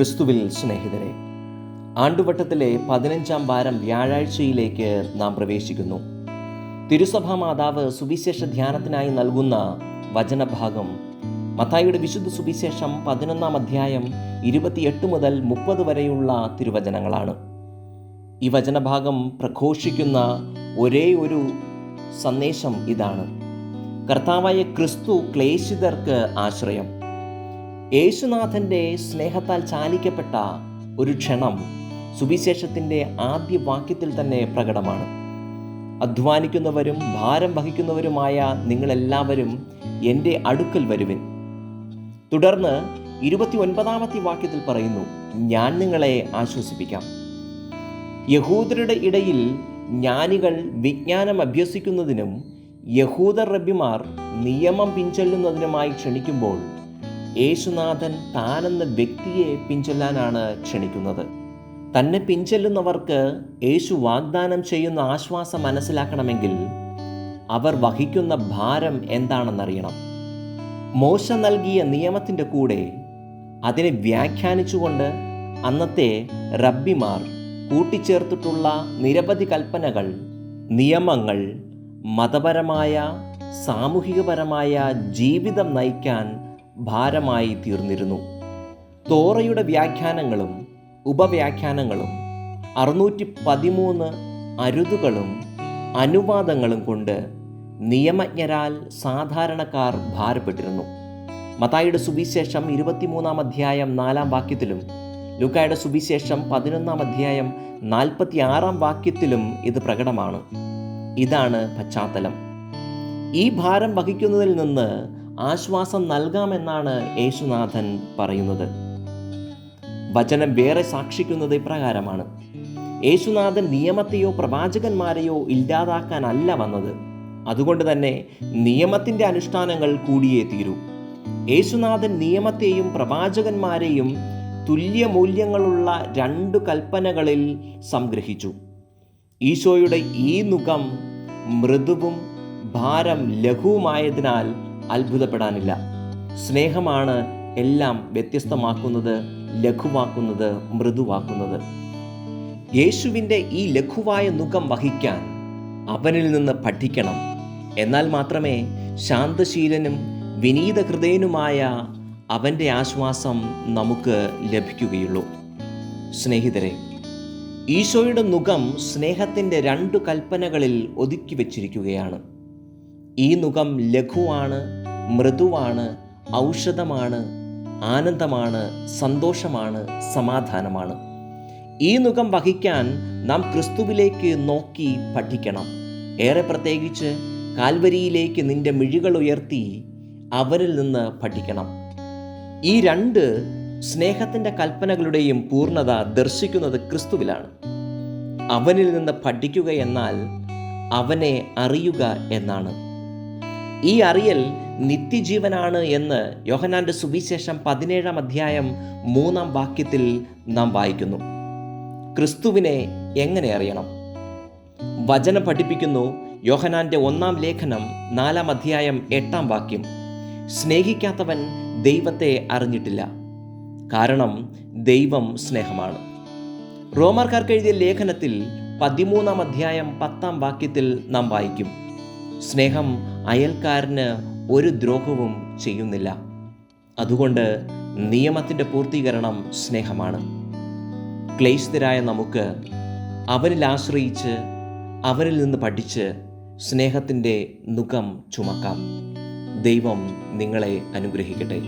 ക്രിസ്തുവിൽ സ്നേഹിതരെ. ആണ്ടുവട്ടത്തിലെ പതിനഞ്ചാം വാരം വ്യാഴാഴ്ചയിലേക്ക് നാം പ്രവേശിക്കുന്നു. തിരുസഭാ മാതാവ് സുവിശേഷ ധ്യാനത്തിനായി നൽകുന്ന വചനഭാഗം മത്തായിയുടെ വിശുദ്ധ സുവിശേഷം പതിനൊന്നാം അധ്യായം ഇരുപത്തിയെട്ട് മുതൽ മുപ്പത് വരെയുള്ള തിരുവചനങ്ങളാണ്. ഈ വചനഭാഗം പ്രഘോഷിക്കുന്ന ഒരേ ഒരു സന്ദേശം ഇതാണ്. കർത്താവായ ക്രിസ്തു ക്ലേശിതർക്ക് ആശ്രയം. യേശുനാഥന്റെ സ്നേഹത്താൽ ചാലിക്കപ്പെട്ട ഒരു ക്ഷണം സുവിശേഷത്തിന്റെ ആദ്യ വാക്യത്തിൽ തന്നെ പ്രകടമാണ്. അധ്വാനിക്കുന്നവരും ഭാരം വഹിക്കുന്നവരുമായ നിങ്ങളെല്ലാവരും എന്റെ അടുക്കൽ വരുവിൻ. തുടർന്ന് ഇരുപത്തി ഒൻപതാമത്തെ വാക്യത്തിൽ പറയുന്നു ഞാൻ നിങ്ങളെ ആശ്വസിപ്പിക്കാം. യഹൂദരുടെ ഇടയിൽ ജ്ഞാനികൾ വിജ്ഞാനം അഭ്യസിക്കുന്നതിനും യഹൂദർ റബ്ബിമാർ നിയമം പിൻചൊല്ലുന്നതിനുമായി ക്ഷണിക്കുമ്പോൾ യേശുനാഥൻ താനെന്ന വ്യക്തിയെ പിൻചൊല്ലാനാണ് ക്ഷണിക്കുന്നത്. തന്നെ പിൻചൊല്ലുന്നവർക്ക് യേശു വാഗ്ദാനം ചെയ്യുന്ന ആശ്വാസം മനസ്സിലാക്കണമെങ്കിൽ അവർ വഹിക്കുന്ന ഭാരം എന്താണെന്നറിയണം. മോശ നൽകിയ നിയമത്തിന്റെ കൂടെ അതിനെ വ്യാഖ്യാനിച്ചുകൊണ്ട് അന്നത്തെ റബ്ബിമാർ കൂട്ടിച്ചേർത്തിട്ടുള്ള നിരവധി കൽപ്പനകൾ നിയമങ്ങൾ മതപരമായ സാമൂഹികപരമായ ജീവിതം നയിക്കാൻ ഭാരമായി തീർന്നിരുന്നു. തോറയുടെ വ്യാഖ്യാനങ്ങളും ഉപവ്യാഖ്യാനങ്ങളും അറുന്നൂറ്റി പതിമൂന്ന് അരുതുകളും അനുവാദങ്ങളും കൊണ്ട് നിയമജ്ഞരാൽ സാധാരണക്കാർ ഭാരപ്പെട്ടിരുന്നു. മതായുടെ സുവിശേഷം ഇരുപത്തിമൂന്നാം അധ്യായം നാലാം വാക്യത്തിലും ലുക്കായുടെ സുവിശേഷം പതിനൊന്നാം അധ്യായം നാൽപ്പത്തി ആറാം വാക്യത്തിലും ഇത് പ്രകടമാണ്. ഇതാണ് പശ്ചാത്തലം. ഈ ഭാരം വഹിക്കുന്നതിൽ നിന്ന് ആശ്വാസം നൽകാമെന്നാണ് യേശുനാഥൻ പറയുന്നത്. വചനം വേറെ സാക്ഷിക്കുന്നത് ഇപ്രകാരമാണ്. യേശുനാഥൻ നിയമത്തെയോ പ്രവാചകന്മാരെയോ ഇല്ലാതാക്കാനല്ല വന്നത്. അതുകൊണ്ട് തന്നെ നിയമത്തിന്റെ അനുഷ്ഠാനങ്ങൾ കൂടിയേ തീരൂ. യേശുനാഥൻ നിയമത്തെയും പ്രവാചകന്മാരെയും തുല്യ മൂല്യങ്ങളുള്ള രണ്ട് കൽപ്പനകളിൽ സംഗ്രഹിച്ചു. ഈശോയുടെ ഈ മുഖം മൃദുവും ഭാരം ലഘുവുമായതിനാൽ അത്ഭുതപ്പെടാനില്ല. സ്നേഹമാണ് എല്ലാം വ്യത്യസ്തമാക്കുന്നത് ലഘുവാക്കുന്നത് മൃദുവാക്കുന്നത്. യേശുവിന്റെ ഈ ലഘുവായ മുഖം വഹിക്കാൻ അവനിൽ നിന്ന് പഠിക്കണം. എന്നാൽ മാത്രമേ ശാന്തശീലനും വിനീത ഹൃദയനുമായ അവന്റെ ആശ്വാസം നമുക്ക് ലഭിക്കുകയുള്ളൂ. സ്നേഹിതരെ ഈശോയുടെ മുഖം സ്നേഹത്തിന്റെ രണ്ടു കൽപ്പനകളിൽ ഒതുക്കി വച്ചിരിക്കുകയാണ്. ഈ മുഖം ലഘുവാണ് മൃദുവാണ് ഔഷധമാണ് ആനന്ദമാണ് സന്തോഷമാണ് സമാധാനമാണ്. ഈ മുഖം വഹിക്കാൻ നാം ക്രിസ്തുവിലേക്ക് നോക്കി പഠിക്കണം. ഏറെ പ്രത്യേകിച്ച് കാൽവരിയിലേക്ക് നിന്റെ മിഴികൾ ഉയർത്തി അവരിൽ നിന്ന് പഠിക്കണം. ഈ രണ്ട് സ്നേഹത്തിന്റെ കൽപ്പനകളുടെയും പൂർണത ദർശിക്കുന്നത് ക്രിസ്തുവിലാണ്. അവനിൽ നിന്ന് പഠിക്കുക എന്നാൽ അവനെ അറിയുക എന്നാണ്. ഈ അറിയൽ നിത്യജീവനാണ് എന്ന് യോഹനാന്റെ സുവിശേഷം പതിനേഴാം അധ്യായം മൂന്നാം വാക്യത്തിൽ നാം വായിക്കുന്നു. ക്രിസ്തുവിനെ എങ്ങനെ അറിയണം? വചനം പഠിപ്പിക്കുന്നു യോഹനാന്റെ ഒന്നാം ലേഖനം നാലാം അധ്യായം എട്ടാം വാക്യം. സ്നേഹിക്കാത്തവൻ ദൈവത്തെ അറിഞ്ഞിട്ടില്ല. കാരണം ദൈവം സ്നേഹമാണ്. റോമർക്കാർക്ക് എഴുതിയ ലേഖനത്തിൽ പതിമൂന്നാം അധ്യായം പത്താം വാക്യത്തിൽ നാം വായിക്കും. സ്നേഹം അയൽക്കാരന് ഒരു ദ്രോഹവും ചെയ്യുന്നില്ല. അതുകൊണ്ട് നിയമത്തിന്റെ പൂർത്തീകരണം സ്നേഹമാണ്. ക്ലേശിതരായ നമുക്ക് അവരിൽ ആശ്രയിച്ച് അവരിൽ നിന്ന് പഠിച്ച് സ്നേഹത്തിന്റെ നുഖം ചുമക്കാം. ദൈവം നിങ്ങളെ അനുഗ്രഹിക്കട്ടെ.